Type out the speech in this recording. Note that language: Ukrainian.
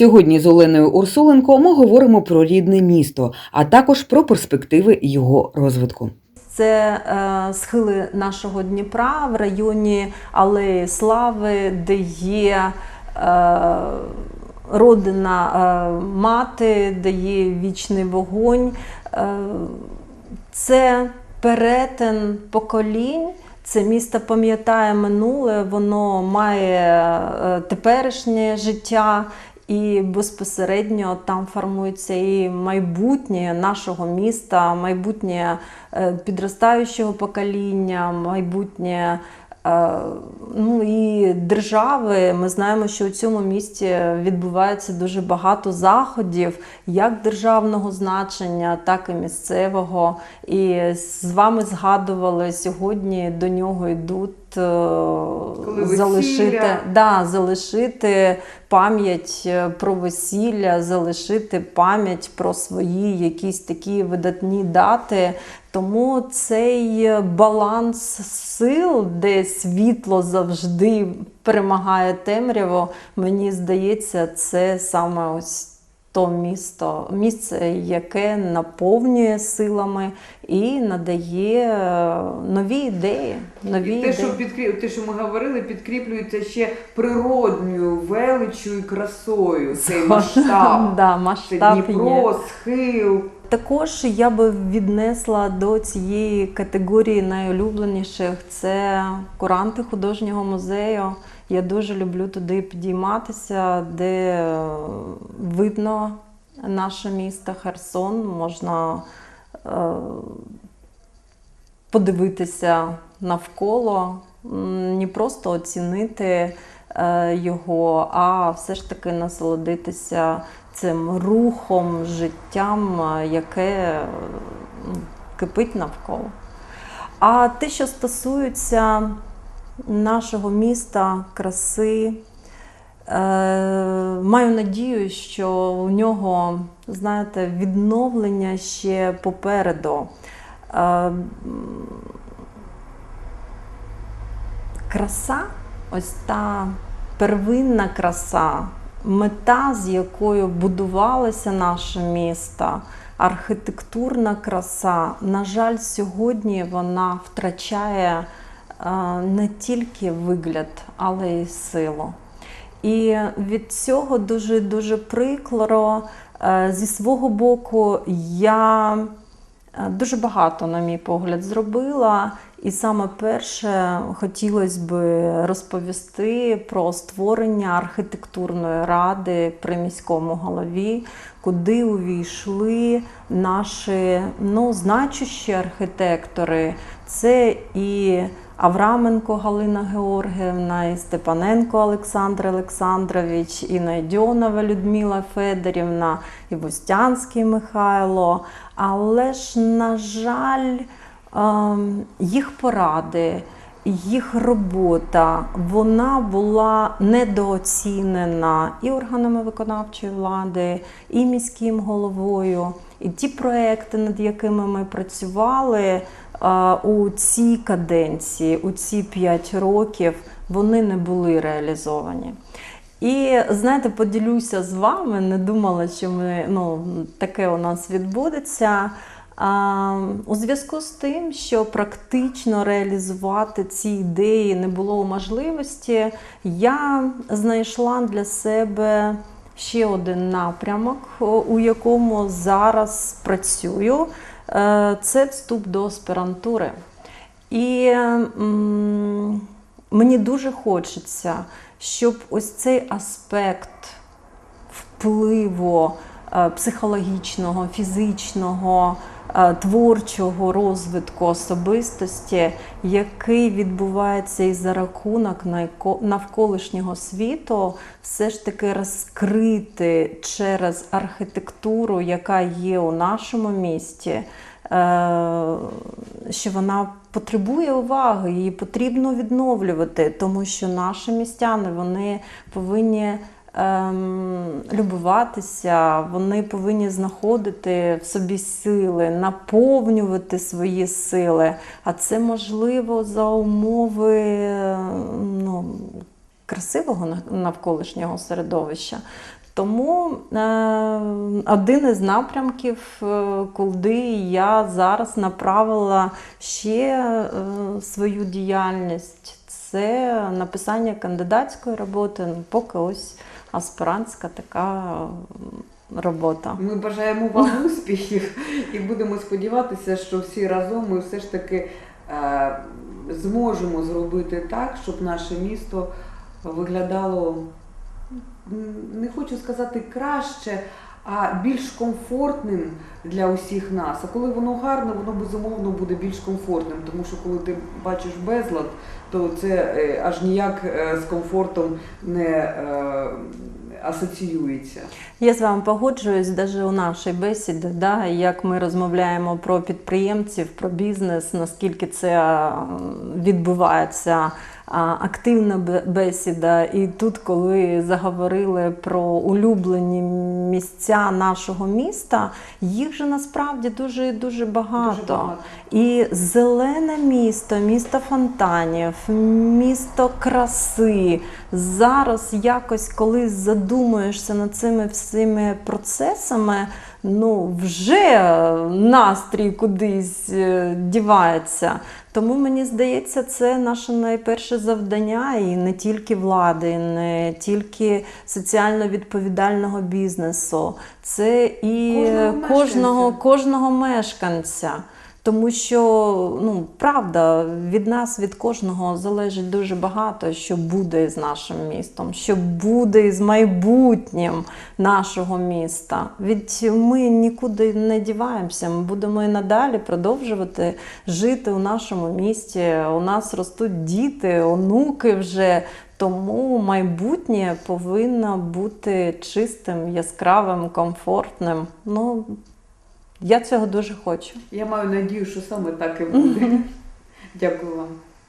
Сьогодні з Оленою Урсуленко ми говоримо про рідне місто, а також про перспективи його розвитку. Це е, схили нашого Дніпра в районі Алеї Слави, де є е, родина е, мати, де є вічний вогонь. Це перетин поколінь. Це місто пам'ятає минуле, воно має теперішнє життя, і безпосередньо там формується і майбутнє нашого міста, майбутнє е, підростаючого покоління, майбутнє. Е, Ну і держави, ми знаємо, що у цьому місті відбувається дуже багато заходів, як державного значення, так і місцевого. І з вами згадували сьогодні до нього йдуть е, весілля. залишити, да, залишити пам'ять е, про весілля, залишити пам'ять про свої якісь такі видатні дати. Тому цей баланс сил, де світло завжди перемагає темряву, мені здається, це саме ось то місто, місце, яке наповнює силами і надає е, нові ідеї. Нові І те, ідеї. що підкріп... те, що ми говорили, підкріплюється ще природньою величчю і красою. Цей масштаб. да, Це масштаб є. Дніпро, схил. Також я би віднесла до цієї категорії найулюбленіших це куранти художнього музею. Я дуже люблю туди підійматися, де е, видно наше місто Херсон. Можна е, подивитися навколо, не просто оцінити е, його, а все ж таки насолодитися цим рухом, життям, яке кипить навколо. А те, що стосується нашого міста, краси, е, маю надію, що у нього, знаєте, відновлення ще попереду. Е, краса, ось та первинна краса, мета, з якою будувалося наше місто, архітектурна краса, на жаль, сьогодні вона втрачає не тільки вигляд, але й силу. І від цього дуже дуже прикро. Е, Зі свого боку, я е, дуже багато, на мій погляд, зробила. І саме перше хотілося б розповісти про створення архітектурної ради при міському голові, куди увійшли наші ну, значущі архітектори. Це і Авраменко Галина Георгіївна, і Степаненко Олександр Олександрович, і Найдьонова Людмила Федорівна, і Бустянський Михайло. Але ж, на жаль, ем, їх поради, їх робота вона була недооцінена і органами виконавчої влади, і міським головою. І ті проекти, над якими ми працювали у цій каденції, у ці 5 років, вони не були реалізовані. І знаєте, поділюся з вами, не думала, що ми, ну, таке у нас відбудеться. А, у зв'язку з тим, що практично реалізувати ці ідеї не було можливості, я знайшла для себе ще один напрямок, у якому зараз працюю. Е, Це вступ до аспірантури. І мені дуже хочеться, щоб ось цей аспект впливу е, психологічного, фізичного, творчого розвитку особистості, який відбувається і за рахунок навколишнього світу, все ж таки розкрити через архітектуру, яка є у нашому місті. е, Що вона потребує уваги, її потрібно відновлювати, тому що наші містяни вони повинні ем, любуватися, вони повинні знаходити в собі сили, наповнювати свої сили. А це можливо за умови ну, красивого навколишнього середовища. Тому е, один із напрямків, е, куди я зараз направила ще е, свою діяльність, це написання кандидатської роботи. Ну, поки ось аспірантська така робота. Ми бажаємо вам успіхів і будемо сподіватися, що всі разом ми все ж таки е, зможемо зробити так, щоб наше місто виглядало, не хочу сказати краще, а більш комфортним для усіх нас. А коли воно гарне, воно безумовно буде більш комфортним, тому що коли ти бачиш безлад, то це е, аж ніяк е, з комфортом не е, асоціюється. Я з вами погоджуюсь, навіть у нашій бесіді, да, як ми розмовляємо про підприємців, про бізнес, наскільки це відбувається активна бесіда. І тут, коли заговорили про улюблені місця нашого міста, їх же насправді дуже дуже багато. Дуже багато. І зелене місто, місто фонтанів, місто краси. Зараз якось, коли задумуєшся над цими всіми процесами, ну вже настрій кудись е, дівається. Тому мені здається, це наше найперше завдання, і не тільки влади, не тільки соціально відповідального бізнесу, це і Кожного кожного, мешканця. кожного мешканця. Тому що ну правда від нас, від кожного залежить дуже багато, що буде з нашим містом, що буде з майбутнім нашого міста. Від ми нікуди не діваємося. Ми будемо і надалі продовжувати жити у нашому місті. У нас ростуть діти, онуки вже. Тому майбутнє повинно бути чистим, яскравим, комфортним. Ну я цього дуже хочу. Я маю надію, що саме так і буде. Дякую вам.